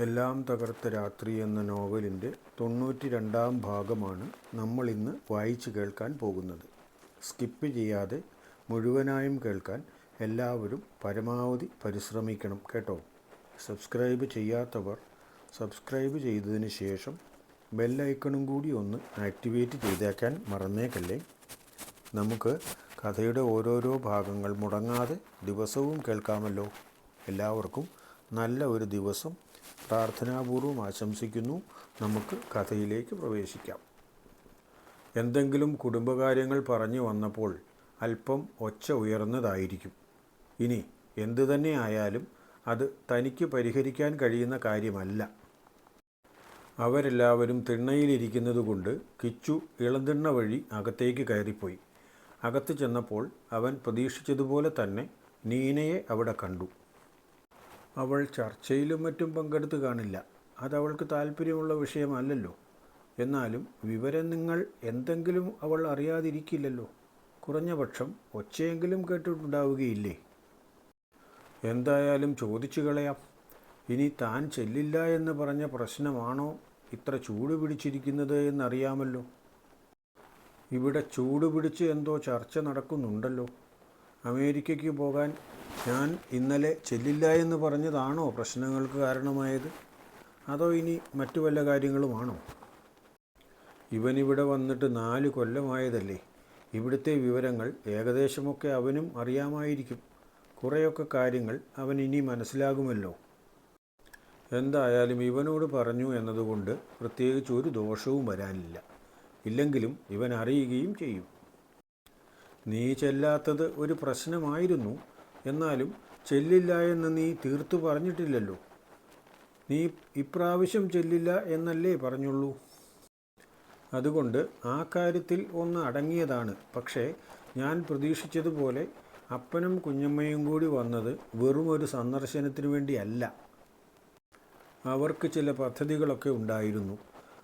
എല്ലാം തകർത്ത രാത്രി എന്ന നോവലിന്റെ തൊണ്ണൂറ്റി രണ്ടാം ഭാഗമാണ് നമ്മൾ ഇന്ന് വായിച്ചു കേൾക്കാൻ പോകുന്നത്. സ്കിപ്പ് ചെയ്യാതെ മുഴുവനായും കേൾക്കാൻ എല്ലാവരും പരമാവധി പരിശ്രമിക്കണം കേട്ടോ. സബ്സ്ക്രൈബ് ചെയ്യാത്തവർ സബ്സ്ക്രൈബ് ചെയ്തതിന് ശേഷം ബെല്ലൈക്കണും കൂടി ഒന്ന് ആക്ടിവേറ്റ് ചെയ്തേക്കാൻ മറന്നേക്കല്ലേ? നമുക്ക് കഥയുടെ ഓരോരോ ഭാഗങ്ങൾ മുടങ്ങാതെ ദിവസവും കേൾക്കാമല്ലോ. എല്ലാവർക്കും നല്ല ഒരു ദിവസം പ്രാർത്ഥനാപൂർവം ആശംസിക്കുന്നു. നമുക്ക് കഥയിലേക്ക് പ്രവേശിക്കാം. എന്തെങ്കിലും കുടുംബകാര്യങ്ങൾ പറഞ്ഞു വന്നപ്പോൾ അല്പം ഒച്ച ഉയർന്നതായിരിക്കും. ഇനി എന്തു തന്നെ ആയാലും അത് തനിക്ക് പരിഹരിക്കാൻ കഴിയുന്ന കാര്യമല്ല. അവരെല്ലാവരും തിണ്ണയിലിരിക്കുന്നതുകൊണ്ട് കിച്ചു ഇളന്തിണ്ണ വഴി അകത്തേക്ക് കയറിപ്പോയി. അകത്ത് ചെന്നപ്പോൾ അവൻ പ്രതീക്ഷിച്ചതുപോലെ തന്നെ നീനയെ അവിടെ കണ്ടു. അവൾ ചർച്ചയിലും മറ്റും പങ്കെടുത്ത് കാണില്ല. അതവൾക്ക് താല്പര്യമുള്ള വിഷയമല്ലല്ലോ. എന്നാലും വിവരം നിങ്ങൾ എന്തെങ്കിലും അവൾ അറിയാതിരിക്കില്ലല്ലോ. കുറഞ്ഞപക്ഷം ഒച്ചയെങ്കിലും കേട്ടിട്ടുണ്ടാവുകയില്ലേ? എന്തായാലും ചോദിച്ചു കളയാം. ഇനി താൻ ചെല്ലില്ല എന്ന് പറഞ്ഞ പ്രശ്നമാണോ ഇത്ര ചൂട് പിടിച്ചിരിക്കുന്നത് എന്നറിയാമല്ലോ. ഇവിടെ ചൂട് പിടിച്ച് എന്തോ ചർച്ച നടക്കുന്നുണ്ടല്ലോ. അമേരിക്കയ്ക്ക് പോകാൻ ഞാൻ ഇന്നലെ ചെല്ലില്ല എന്ന് പറഞ്ഞതാണോ പ്രശ്നങ്ങൾക്ക് കാരണമായത്? അതോ ഇനി മറ്റു വല്ല കാര്യങ്ങളുമാണോ? ഇവനിവിടെ വന്നിട്ട് നാല് കൊല്ലമായതല്ലേ. ഇവിടുത്തെ വിവരങ്ങൾ ഏകദേശമൊക്കെ അവനും അറിയാമായിരിക്കും. കുറേയൊക്കെ കാര്യങ്ങൾ അവൻ ഇനി മനസ്സിലാകുമല്ലോ. എന്തായാലും ഇവനോട് പറഞ്ഞു എന്നതുകൊണ്ട് പ്രത്യേകിച്ച് ഒരു ദോഷവും വരാനില്ല. ഇല്ലെങ്കിലും ഇവൻ അറിയുകയും ചെയ്യും. നീ ചെല്ലാത്തത് ഒരു പ്രശ്നമായിരുന്നു. എന്നാലും ചെല്ലില്ല എന്ന് നീ തീർത്തു പറഞ്ഞിട്ടില്ലല്ലോ. നീ ഇപ്രാവശ്യം ചെല്ലില്ല എന്നല്ലേ പറഞ്ഞുള്ളൂ. അതുകൊണ്ട് ആ കാര്യത്തിൽ ഒന്ന് അടങ്ങിയതാണ്. പക്ഷേ ഞാൻ പ്രതീക്ഷിച്ചതുപോലെ അപ്പനും കുഞ്ഞമ്മയും കൂടി വന്നത് വെറും ഒരു സന്ദർശനത്തിന് വേണ്ടിയല്ല. അവർക്ക് ചില പദ്ധതികളൊക്കെ ഉണ്ടായിരുന്നു.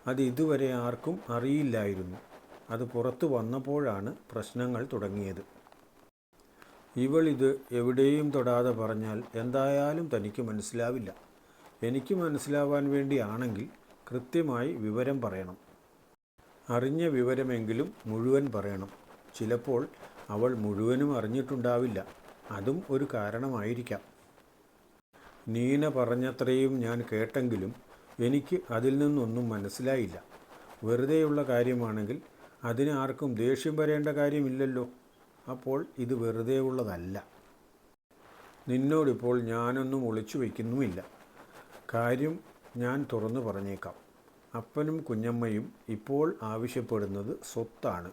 അത് ഇതുവരെ ആർക്കും അറിയില്ലായിരുന്നു. അത് പുറത്തു വന്നപ്പോഴാണ് പ്രശ്നങ്ങൾ തുടങ്ങിയത്. ഇത് എവിടെയും തൊടാതെ പറഞ്ഞാൽ എന്തായാലും തനിക്ക് മനസ്സിലാവില്ല. എനിക്ക് മനസ്സിലാവാൻ വേണ്ടിയാണെങ്കിൽ കൃത്യമായി വിവരം പറയണം. അറിഞ്ഞ വിവരമെങ്കിലും മുഴുവൻ പറയണം. ചിലപ്പോൾ അവൾ മുഴുവനും അറിഞ്ഞിട്ടുണ്ടാവില്ല. അതും ഒരു കാരണമായിരിക്കാം. നീന പറഞ്ഞത്രയും ഞാൻ കേട്ടെങ്കിലും എനിക്ക് അതിൽ നിന്നൊന്നും മനസ്സിലായില്ല. വെറുതെയുള്ള കാര്യമാണെങ്കിൽ അതിന് ആർക്കും ദേഷ്യം വരേണ്ട കാര്യമില്ലല്ലോ. അപ്പോൾ ഇത് വെറുതെ ഉള്ളതല്ല. നിന്നോടിപ്പോൾ ഞാനൊന്നും ഒളിച്ചു വയ്ക്കുന്നുമില്ല. കാര്യം ഞാൻ തുറന്നു പറഞ്ഞേക്കാം. അപ്പനും കുഞ്ഞമ്മയും ഇപ്പോൾ ആവശ്യപ്പെടുന്നത് സ്വത്താണ്.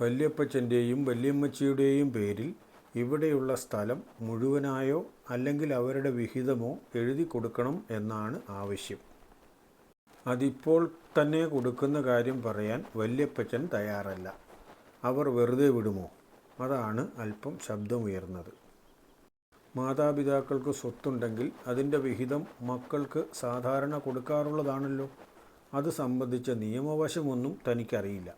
വല്യപ്പച്ചന്റെയും വല്യമ്മച്ചിയുടെയും പേരിൽ ഇവിടെയുള്ള സ്ഥലം മുഴുവനായോ അല്ലെങ്കിൽ അവരുടെ വിഹിതമോ എഴുതി കൊടുക്കണം എന്നാണ് ആവശ്യം. അതിപ്പോൾ തന്നെ കൊടുക്കുന്ന കാര്യം പറയാൻ വല്യപ്പച്ചൻ തയ്യാറല്ല. അവർ വെറുതെ വിടുമോ? അതാണ് അല്പം ശബ്ദമുയർന്നത്. മാതാപിതാക്കൾക്ക് സ്വത്തുണ്ടെങ്കിൽ അതിന്റെ വിഹിതം മക്കൾക്ക് സാധാരണ കൊടുക്കാറുള്ളതാണല്ലോ. അത് സംബന്ധിച്ച നിയമവശമൊന്നും തനിക്കറിയില്ല.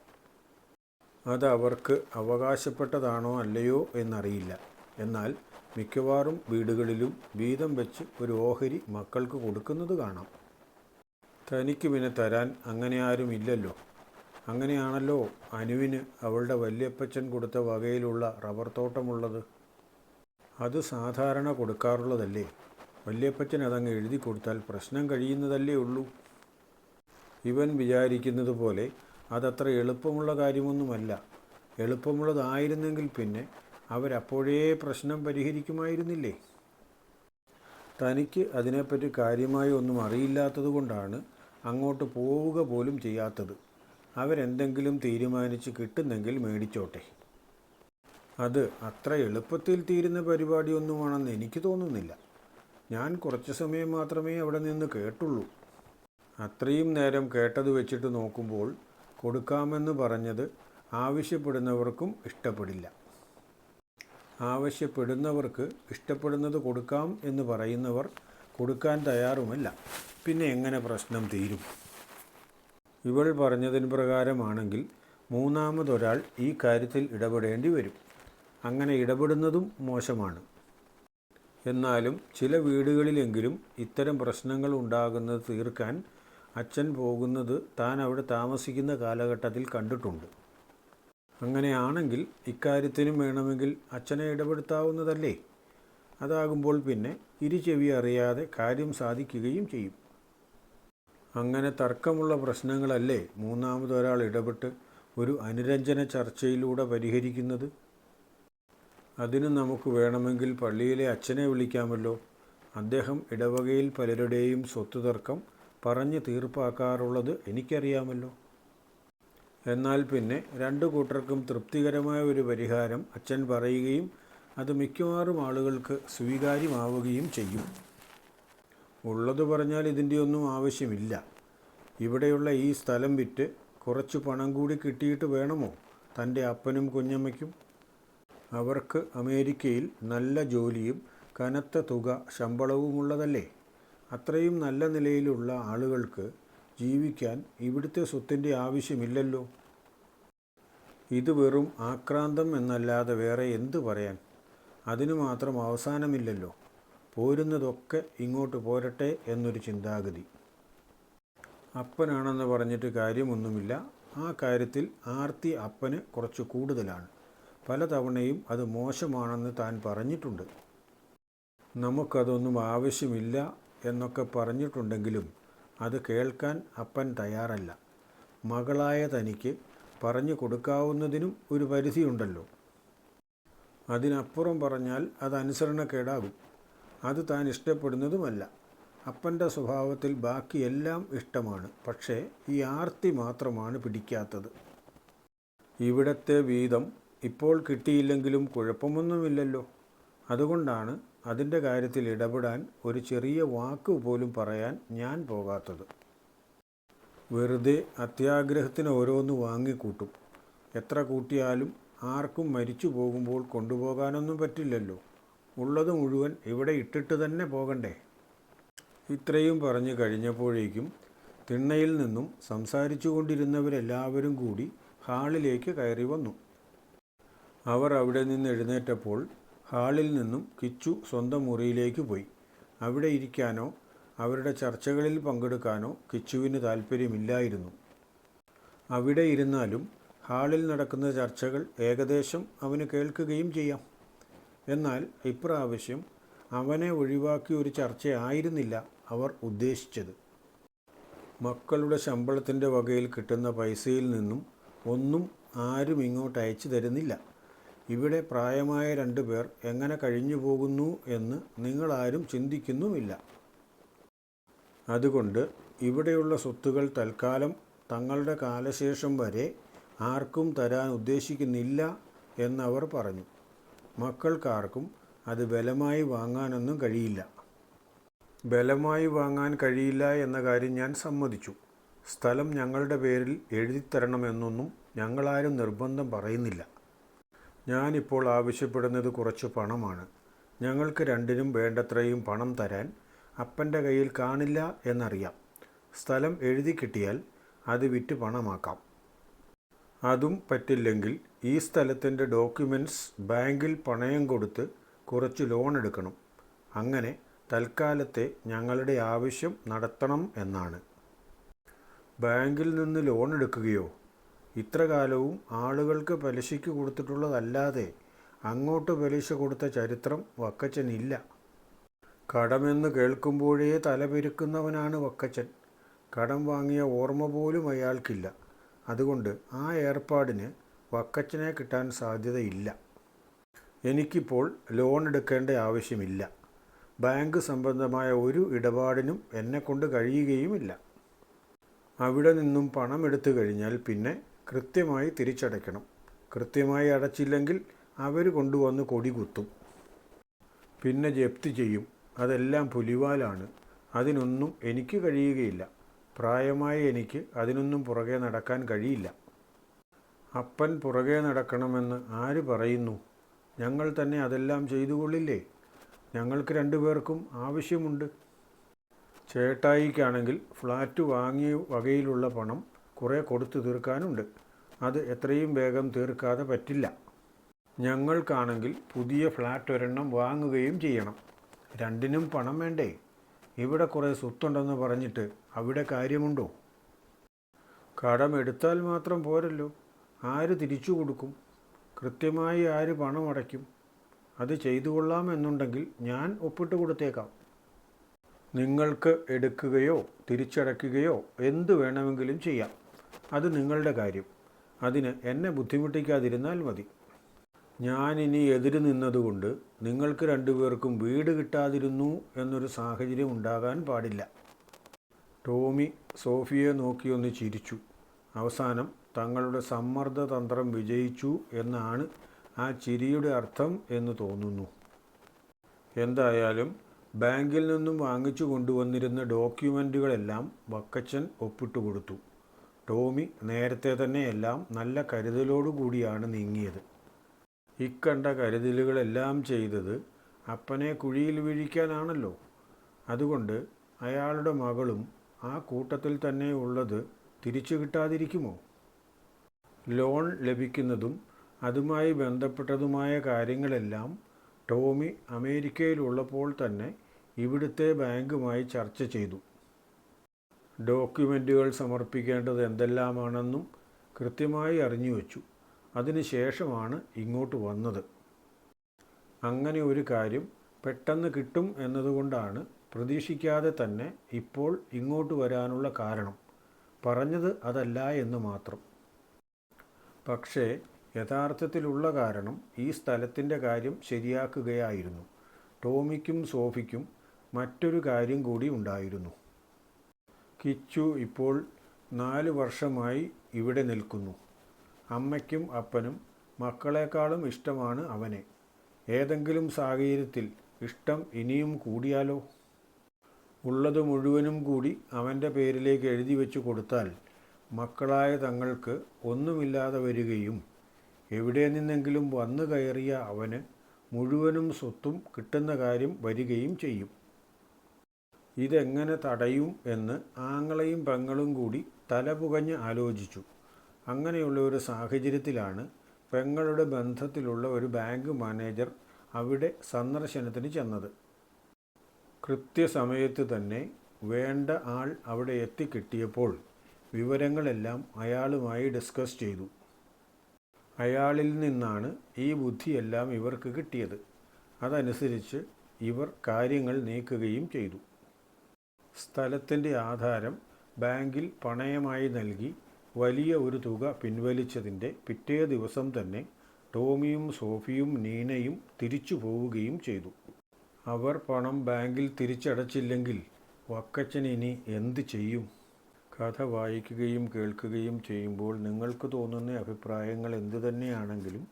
അത് അവർക്ക് അവകാശപ്പെട്ടതാണോ അല്ലയോ എന്നറിയില്ല. എന്നാൽ മിക്കവാറും വീടുകളിലും വീതം വെച്ച് ഒരു ഓഹരി മക്കൾക്ക് കൊടുക്കുന്നത് കാണാം. തനിക്ക് പിന്നെ തരാൻ അങ്ങനെ ആരുമില്ലല്ലോ. അങ്ങനെയാണല്ലോ അനുവിന് അവളുടെ വല്യപ്പച്ചൻ കൊടുത്ത വകയിലുള്ള റബ്ബർ തോട്ടമുള്ളത്. അത് സാധാരണ കൊടുക്കാറുള്ളതല്ലേ? വല്യപ്പച്ചൻ അതങ്ങ് എഴുതി കൊടുത്താൽ പ്രശ്നം കഴിയുന്നതല്ലേ ഉള്ളൂ. ഇവൻ വിചാരിക്കുന്നത് പോലെ അതത്ര എളുപ്പമുള്ള കാര്യമൊന്നുമല്ല. എളുപ്പമുള്ളതായിരുന്നെങ്കിൽ പിന്നെ അവരപ്പോഴേ പ്രശ്നം പരിഹരിക്കുമായിരുന്നില്ലേ? തനിക്ക് അതിനെപ്പറ്റി കാര്യമായി ഒന്നും അറിയില്ലാത്തത് കൊണ്ടാണ് അങ്ങോട്ട് പോവുക പോലും ചെയ്യാത്തത്. അവരെന്തെങ്കിലും തീരുമാനിച്ച് കിട്ടുന്നെങ്കിൽ മേടിച്ചോട്ടെ. അത് അത്ര എളുപ്പത്തിൽ തീരുന്ന പരിപാടിയൊന്നുമാണെന്ന് എനിക്ക് തോന്നുന്നില്ല. ഞാൻ കുറച്ച് സമയം മാത്രമേ അവിടെ നിന്ന് കേട്ടുള്ളൂ. അത്രയും നേരം കേട്ടത് വെച്ചിട്ട് നോക്കുമ്പോൾ കൊടുക്കാമെന്ന് പറഞ്ഞത് ആവശ്യപ്പെടുന്നവർക്കും ഇഷ്ടപ്പെടില്ല. ആവശ്യപ്പെടുന്നവർക്ക് ഇഷ്ടപ്പെടുന്നത് കൊടുക്കാം എന്ന് പറയുന്നവർ കൊടുക്കാൻ തയ്യാറുമല്ല. പിന്നെ എങ്ങനെ പ്രശ്നം തീരും? ഇവൾ പറഞ്ഞതിന് പ്രകാരമാണെങ്കിൽ മൂന്നാമതൊരാൾ ഈ കാര്യത്തിൽ ഇടപെടേണ്ടി വരും. അങ്ങനെ ഇടപെടുന്നതും മോശമാണ്. എന്നാലും ചില വീടുകളിലെങ്കിലും ഇത്തരം പ്രശ്നങ്ങൾ ഉണ്ടാകുന്നത് തീർക്കാൻ അച്ഛൻ പോകുന്നത് താൻ അവിടെ താമസിക്കുന്ന കാലഘട്ടത്തിൽ കണ്ടിട്ടുണ്ട്. അങ്ങനെയാണെങ്കിൽ ഇക്കാര്യത്തിനും വേണമെങ്കിൽ അച്ഛനെ ഇടപെടുത്താവുന്നതല്ലേ? അതാകുമ്പോൾ പിന്നെ ഇരുചെവി അറിയാതെ കാര്യം സാധിക്കുകയും ചെയ്യും. അങ്ങനെ തർക്കമുള്ള പ്രശ്നങ്ങളല്ലേ മൂന്നാമതൊരാൾ ഇടപെട്ട് ഒരു അനുരഞ്ജന ചർച്ചയിലൂടെ പരിഹരിക്കുന്നത്? അതിന് നമുക്ക് വേണമെങ്കിൽ പള്ളിയിലെ അച്ഛനെ വിളിക്കാമല്ലോ. അദ്ദേഹം ഇടവകയിൽ പലരുടെയും സ്വത്ത് തർക്കം പറഞ്ഞ് തീർപ്പാക്കാറുള്ളത് എനിക്കറിയാമല്ലോ. എന്നാൽ പിന്നെ രണ്ടു കൂട്ടർക്കും തൃപ്തികരമായ ഒരു പരിഹാരം അച്ഛൻ പറയുകയും അത് മിക്കവാറും ആളുകൾക്ക് സ്വീകാര്യമാവുകയും ചെയ്യും. ഉള്ളത് പറഞ്ഞാൽ ഇതിന്റെയൊന്നും ആവശ്യമില്ല. ഇവിടെയുള്ള ഈ സ്ഥലം വിറ്റ് കുറച്ച് പണം കൂടി കിട്ടിയിട്ട് വേണമോ? തന്റെ അപ്പനും കുഞ്ഞമ്മയ്ക്കും? അവർക്ക് അമേരിക്കയിൽ നല്ല ജോലിയും കനത്ത തുക ശമ്പളവുമുള്ളതല്ലേ? അത്രയും നല്ല നിലയിലുള്ള ആളുകൾക്ക് ജീവിക്കാൻ ഇവിടുത്തെ സ്വത്തിന്റെ ആവശ്യമില്ലല്ലോ. ഇത് വെറും ആക്രാന്തം എന്നല്ലാതെ വേറെ എന്ത് പറയാൻ? അതിനു മാത്രം അവസാനമില്ലല്ലോ. പോരുന്നതൊക്കെ ഇങ്ങോട്ട് പോരട്ടെ എന്നൊരു ചിന്താഗതി. അപ്പനാണെന്ന് പറഞ്ഞിട്ട് കാര്യമൊന്നുമില്ല. ആ കാര്യത്തിൽ ആർത്തി അപ്പന് കുറച്ച് കൂടുതലാണ്. പലതവണയും അത് മോശമാണെന്ന് താൻ പറഞ്ഞിട്ടുണ്ട്. നമുക്കതൊന്നും ആവശ്യമില്ല എന്നൊക്കെ പറഞ്ഞിട്ടുണ്ടെങ്കിലും അത് കേൾക്കാൻ അപ്പൻ തയ്യാറല്ല. മകളായ തനിക്ക് പറഞ്ഞു കൊടുക്കാവുന്നതിനും ഒരു പരിധിയുണ്ടല്ലോ. അതിനപ്പുറം പറഞ്ഞാൽ അത് അനുസരണക്കേടാകും. അത് താൻ ഇഷ്ടപ്പെടുന്നതുമല്ല. അപ്പന്റെ സ്വഭാവത്തിൽ ബാക്കിയെല്ലാം ഇഷ്ടമാണ്. പക്ഷേ ഈ ആർത്തി മാത്രമാണ് പിടിക്കാത്തത്. ഇവിടത്തെ വീതം ഇപ്പോൾ കിട്ടിയില്ലെങ്കിലും കുഴപ്പമൊന്നുമില്ലല്ലോ. അതുകൊണ്ടാണ് അതിന്റെ കാര്യത്തിൽ ഇടപെടാൻ ഒരു ചെറിയ വാക്ക് പോലും പറയാൻ ഞാൻ പോകാത്തത്. വെറുതെ അത്യാഗ്രഹത്തിന് ഓരോന്ന് വാങ്ങിക്കൂട്ടും. എത്ര കൂട്ടിയാലും ആർക്കും മരിച്ചു പോകുമ്പോൾ കൊണ്ടുപോകാനൊന്നും പറ്റില്ലല്ലോ. ഉള്ളത് മുഴുവൻ ഇവിടെ ഇട്ടിട്ട് തന്നെ പോകണ്ടേ? ഇത്രയും പറഞ്ഞു കഴിഞ്ഞപ്പോഴേക്കും തിണ്ണയിൽ നിന്നും സംസാരിച്ചു കൊണ്ടിരുന്നവരെല്ലാവരും കൂടി ഹാളിലേക്ക് കയറി വന്നു. അവർ അവിടെ നിന്ന് എഴുന്നേറ്റപ്പോൾ ഹാളിൽ നിന്നും കിച്ചു സ്വന്തം മുറിയിലേക്ക് പോയി. അവിടെ ഇരിക്കാനോ അവരുടെ ചർച്ചകളിൽ പങ്കെടുക്കാനോ കിച്ചുവിന് താല്പര്യമില്ലായിരുന്നു അവിടെ ഇരുന്നാലും ഹാളിൽ നടക്കുന്ന ചർച്ചകൾ ഏകദേശം അവന് കേൾക്കുകയും ചെയ്യാം. എന്നാൽ ഇപ്രാവശ്യം അവനെ ഒഴിവാക്കിയ ഒരു ചർച്ചയായിരുന്നില്ല അവർ ഉദ്ദേശിച്ചത്. മക്കളുടെ ശമ്പളത്തിന്റെ വകയിൽ കിട്ടുന്ന പൈസയിൽ നിന്നും ഒന്നും ആരും ഇങ്ങോട്ട് അയച്ചു തരുന്നില്ല. ഇവിടെ പ്രായമായ രണ്ടു പേർ എങ്ങനെ കഴിഞ്ഞു പോകുന്നു എന്ന് നിങ്ങളാരും ചിന്തിക്കുന്നുമില്ല. അതുകൊണ്ട് ഇവിടെയുള്ള സ്വത്തുകൾ തൽക്കാലം തങ്ങളുടെ കാലശേഷം വരെ ആർക്കും തരാൻ ഉദ്ദേശിക്കുന്നില്ല എന്നവർ പറഞ്ഞു. മക്കൾക്കാർക്കും അത് ബലമായി വാങ്ങാനൊന്നും കഴിയില്ല. ബലമായി വാങ്ങാൻ കഴിയില്ല എന്ന കാര്യം ഞാൻ സമ്മതിച്ചു. സ്ഥലം ഞങ്ങളുടെ പേരിൽ എഴുതിത്തരണമെന്നൊന്നും ഞങ്ങളാരും നിർബന്ധം പറയുന്നില്ല. ഞാനിപ്പോൾ ആവശ്യപ്പെടുന്നത് കുറച്ച് പണമാണ്. ഞങ്ങൾക്ക് രണ്ടിനും വേണ്ടത്രയും പണം തരാൻ അപ്പന്റെ കയ്യിൽ കാണില്ല എന്നറിയാം. സ്ഥലം എഴുതി കിട്ടിയാൽ അത് വിറ്റ് പണമാക്കാം. അതും പറ്റില്ലെങ്കിൽ ഈ സ്ഥലത്തിന്റെ ഡോക്യുമെന്റ്സ് ബാങ്കിൽ പണയം കൊടുത്ത് കുറച്ച് ലോൺ എടുക്കണം. അങ്ങനെ തൽക്കാലത്തെ ഞങ്ങളുടെ ആവശ്യം നടത്തണം എന്നാണ്. ബാങ്കിൽ നിന്ന് ലോൺ എടുക്കുകയോ? ഇത്ര കാലവും ആളുകൾക്ക് പലിശയ്ക്ക് കൊടുത്തിട്ടുള്ളതല്ലാതെ അങ്ങോട്ട് പലിശ കൊടുത്ത ചരിത്രം വക്കച്ചനില്ല കടമെന്ന് കേൾക്കുമ്പോഴേ തലപെരുക്കുന്നവനാണ് വക്കച്ചൻ. കടം വാങ്ങിയ ഓർമ്മ പോലും അയാൾക്കില്ല. അതുകൊണ്ട് ആ ഏർപ്പാടിന് വക്കച്ചനെ കിട്ടാൻ സാധ്യതയില്ല. എനിക്കിപ്പോൾ ലോൺ എടുക്കേണ്ട ആവശ്യമില്ല. ബാങ്ക് സംബന്ധമായ ഒരു ഇടപാടിനും എന്നെക്കൊണ്ട് കഴിയുകയുമില്ല. അവിടെ നിന്നും പണം എടുത്തു കഴിഞ്ഞാൽ പിന്നെ കൃത്യമായി തിരിച്ചടയ്ക്കണം. കൃത്യമായി അടച്ചില്ലെങ്കിൽ അവർ കൊണ്ടുവന്ന് കൊടി കുത്തും. പിന്നെ ജപ്തി ചെയ്യും. അതെല്ലാം പുലിവാലാണ്. അതിനൊന്നും എനിക്ക് കഴിയുകയില്ല. പ്രായമായ എനിക്ക് അതിനൊന്നും പുറകെ നടക്കാൻ കഴിയില്ല. അപ്പൻ പുറകെ നടക്കണമെന്ന് ആര് പറയുന്നു? ഞങ്ങൾ തന്നെ അതെല്ലാം ചെയ്തുകൊള്ളില്ലേ? ഞങ്ങൾക്ക് രണ്ടുപേർക്കും ആവശ്യമുണ്ട്. ചേട്ടായിക്കാണെങ്കിൽ ഫ്ലാറ്റ് വാങ്ങിയ വകയിലുള്ള പണം കുറേ കൊടുത്തു തീർക്കാനുണ്ട്. അത് എത്രയും വേഗം തീർക്കാതെ പറ്റില്ല. ഞങ്ങൾക്കാണെങ്കിൽ പുതിയ ഫ്ലാറ്റ് ഒരെണ്ണം വാങ്ങുകയും ചെയ്യണം. രണ്ടിനും പണം വേണ്ടേ? ഇവിടെ കുറേ സ്വത്തുണ്ടെന്ന് പറഞ്ഞിട്ട് അവിടെ കാര്യമുണ്ടോ? കടം എടുത്താൽ മാത്രം പോരല്ലോ. ആര് തിരിച്ചു കൊടുക്കും? കൃത്യമായി ആര് പണം അടയ്ക്കും? അത് ചെയ്തു കൊള്ളാമെന്നുണ്ടെങ്കിൽ ഞാൻ ഒപ്പിട്ട് കൊടുത്തേക്കാം. നിങ്ങൾക്ക് എടുക്കുകയോ തിരിച്ചടയ്ക്കുകയോ എന്ത് വേണമെങ്കിലും ചെയ്യാം. അത് നിങ്ങളുടെ കാര്യം. അതിന് എന്നെ ബുദ്ധിമുട്ടിക്കാതിരുന്നാൽ മതി. ഞാനിനി എതിര് നിന്നതുകൊണ്ട് നിങ്ങൾക്ക് രണ്ടുപേർക്കും വീട് കിട്ടാതിരുന്നു എന്നൊരു സാഹചര്യം ഉണ്ടാകാൻ പാടില്ല. ടോമി സോഫിയെ നോക്കിയൊന്ന് ചിരിച്ചു. അവസാനം തങ്ങളുടെ സമ്മർദ്ദ തന്ത്രം വിജയിച്ചു എന്നാണ് ആ ചിരിയുടെ അർത്ഥം എന്ന് തോന്നുന്നു. എന്തായാലും ബാങ്കിൽ നിന്നും വാങ്ങിച്ചു കൊണ്ടുവന്നിരുന്ന ഡോക്യുമെന്റുകളെല്ലാം വക്കച്ചൻ ഒപ്പിട്ട് കൊടുത്തു. ടോമി നേരത്തെ തന്നെ എല്ലാം നല്ല കരുതലോടുകൂടിയാണ് നീങ്ങിയത്. ഇക്കണ്ട കരുതലുകളെല്ലാം ചെയ്തത് അപ്പനെ കുഴിയിൽ വീഴിക്കാനാണല്ലോ. അതുകൊണ്ട് അയാളുടെ മകളും ആ കൂട്ടത്തിൽ തന്നെ ഉള്ളത് തിരിച്ചു കിട്ടാതിരിക്കുമോ? ലോൺ ലഭിക്കുന്നതും അതുമായി ബന്ധപ്പെട്ടതുമായ കാര്യങ്ങളെല്ലാം ടോമി അമേരിക്കയിലുള്ളപ്പോൾ തന്നെ ഇവിടുത്തെ ബാങ്കുമായി ചർച്ച ചെയ്തു. ഡോക്യുമെന്റുകൾ സമർപ്പിക്കേണ്ടത് എന്തെല്ലാമാണെന്നും കൃത്യമായി അറിഞ്ഞു വച്ചു. അതിനുശേഷമാണ് ഇങ്ങോട്ട് വന്നത്. അങ്ങനെ ഒരു കാര്യം പെട്ടെന്ന് കിട്ടും എന്നതുകൊണ്ടാണ് പ്രതീക്ഷിക്കാതെ തന്നെ ഇപ്പോൾ ഇങ്ങോട്ട് വരാനുള്ള കാരണം. പറഞ്ഞത് അതല്ല എന്ന് മാത്രം. പക്ഷേ യഥാർത്ഥത്തിലുള്ള കാരണം ഈ സ്ഥലത്തിന്റെ കാര്യം ശരിയാക്കുകയായിരുന്നു. ടോമിക്കും സോഫിക്കും മറ്റൊരു കാര്യം കൂടി ഉണ്ടായിരുന്നു. കിച്ചു ഇപ്പോൾ നാല് വർഷമായി ഇവിടെ നിൽക്കുന്നു. അമ്മയ്ക്കും അപ്പനും മക്കളെക്കാളും ഇഷ്ടമാണ് അവനെ. ഏതെങ്കിലും സാഹചര്യത്തിൽ ഇഷ്ടം ഇനിയും കൂടിയാലോ? ഉള്ളത് മുഴുവനും കൂടി അവന്റെ പേരിലേക്ക് എഴുതി വെച്ചു കൊടുത്താൽ മക്കളായ തങ്ങൾക്ക് ഒന്നുമില്ലാതെ വരികയും എവിടെ നിന്നെങ്കിലും വന്നു കയറിയ അവന് മുഴുവനും സ്വത്തും കിട്ടുന്ന കാര്യം വരികയും ചെയ്യും. ഇതെങ്ങനെ തടയും എന്ന് ആങ്ങളെയും പെങ്ങളും കൂടി തലപുകഞ്ഞ് ആലോചിച്ചു. അങ്ങനെയുള്ള ഒരു സാഹചര്യത്തിലാണ് പെങ്ങളുടെ ബന്ധത്തിലുള്ള ഒരു ബാങ്ക് മാനേജർ അവിടെ സന്ദർശനത്തിന് ചെന്നത്. കൃത്യസമയത്ത് തന്നെ വേണ്ട ആൾ അവിടെ എത്തിക്കിട്ടിയപ്പോൾ വിവരങ്ങളെല്ലാം അയാളുമായി ഡിസ്കസ് ചെയ്തു. അയാളിൽ നിന്നാണ് ഈ ബുദ്ധിയെല്ലാം ഇവർക്ക് കിട്ടിയത്. അതനുസരിച്ച് ഇവർ കാര്യങ്ങൾ നീക്കുകയും ചെയ്തു. സ്ഥലത്തിന്റെ ആധാരം ബാങ്കിൽ പണയമായി നൽകി വലിയ ഒരു തുക പിൻവലിച്ചതിന്റെ പിറ്റേ ദിവസം തന്നെ ടോമിയും സോഫിയും നീനയും തിരിച്ചു പോവുകയും ചെയ്തു. അവർ പണം ബാങ്കിൽ തിരിച്ചടച്ചില്ലെങ്കിൽ വക്കച്ചൻ ഇനി എന്ത് ചെയ്യും? കഥ വായിക്കുകയും കേൾക്കുകയും ചെയ്യുമ്പോൾ നിങ്ങൾക്ക് തോന്നുന്ന അഭിപ്രായങ്ങൾ എന്തു തന്നെയാണെങ്കിലും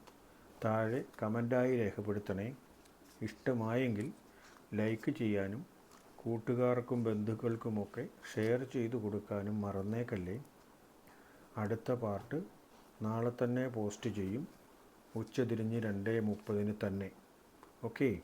താഴെ കമന്റായി രേഖപ്പെടുത്തണേ. ഇഷ്ടമായെങ്കിൽ ലൈക്ക് ചെയ്യാനും കൂട്ടുകാർക്കും ബന്ധുക്കൾക്കുമൊക്കെ ഷെയർ ചെയ്തു കൊടുക്കാനും മറന്നേക്കല്ലേ. അടുത്ത പാർട്ട് നാളെ തന്നെ പോസ്റ്റ് ചെയ്യും. ഉച്ചതിരിഞ്ഞ് രണ്ട് മുപ്പതിന് തന്നെ. ഓക്കേ?